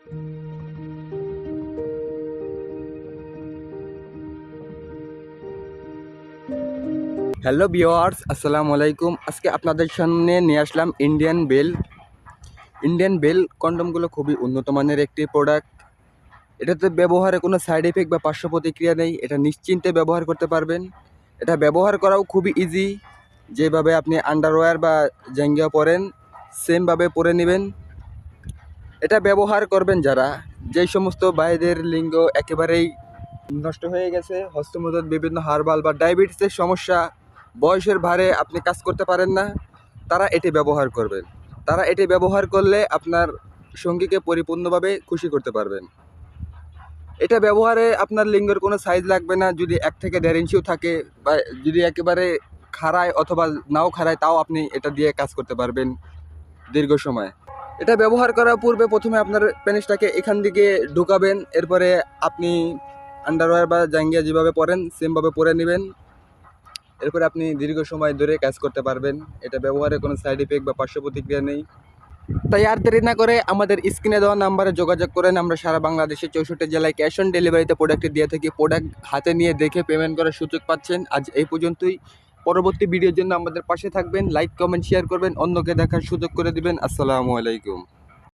Hello viewers আসসালামু আলাইকুম। আজকে আপনাদের সামনে নিয়ে আসলাম ইন্ডিয়ান বেল ইন্ডিয়ান বেল কন্ডমগুলো খুবই উন্নত মানের একটি প্রোডাক্ট এটাতে ব্যবহারে কোনো সাইড এফেক্ট বা পার্শ্ব প্রতিক্রিয়া নেই। এটা নিশ্চিন্তে ব্যবহার করতে পারবেন। এটা ব্যবহার করাও খুবই ইজি যেভাবে আপনি আন্ডারওয়্যার বা জাঙ্গিয়া পরেন সেমভাবে পরে নেবেন। এটা ব্যবহার করবেন যারা। যেই সমস্ত ভাইদের লিঙ্গ একেবারেই নষ্ট হয়ে গেছে, হস্তমদত, বিভিন্ন হারবাল বা ডায়াবেটিসের সমস্যা, বয়সের ভারে আপনি কাজ করতে পারেন না, তারা এটি ব্যবহার করবেন। তারা এটি ব্যবহার করলে আপনার সঙ্গীকে পরিপূর্ণভাবে খুশি করতে পারবেন। এটা ব্যবহারে আপনার লিঙ্গের কোনো সাইজ লাগবে না, যদি এক থেকে দেড় ইঞ্চিও থাকে বা যদি একেবারে খাড়ায় অথবা নাও খাড়ায়, তাও আপনি এটা দিয়ে কাজ করতে পারবেন দীর্ঘ সময়। এটা ব্যবহার করার পূর্বে প্রথমে আপনার পেনিসটাকে এখান দিকে ঢুকাবেন, এরপরে আপনি আন্ডারওয়্যার বা জাঙ্গিয়া যেভাবে পরেন, সেমভাবে পরে নেবেন। এরপরে আপনি দীর্ঘ সময় ধরে কাজ করতে পারবেন। এটা ব্যবহারে কোনো সাইড ইফেক্ট বা পার্শ্ব প্রতিক্রিয়া নেই। তাই আর দেরি না করে আমাদের স্ক্রিনে দেওয়া নাম্বারে যোগাযোগ করেন। আমরা সারা বাংলাদেশে চৌষট্টি জেলায় ক্যাশ অন ডেলিভারিতে প্রোডাক্টটি দিয়ে থাকি। প্রোডাক্ট হাতে নিয়ে দেখে পেমেন্ট করার সুযোগ পাচ্ছেন। আজ এই পর্যন্তই। পরবর্তী ভিডিওর জন্য আমাদের পাশে থাকবেন লাইক কমেন্ট শেয়ার করবেন, অন্যকে দেখার সুযোগ করে দিবেন। আসসালামু আলাইকুম।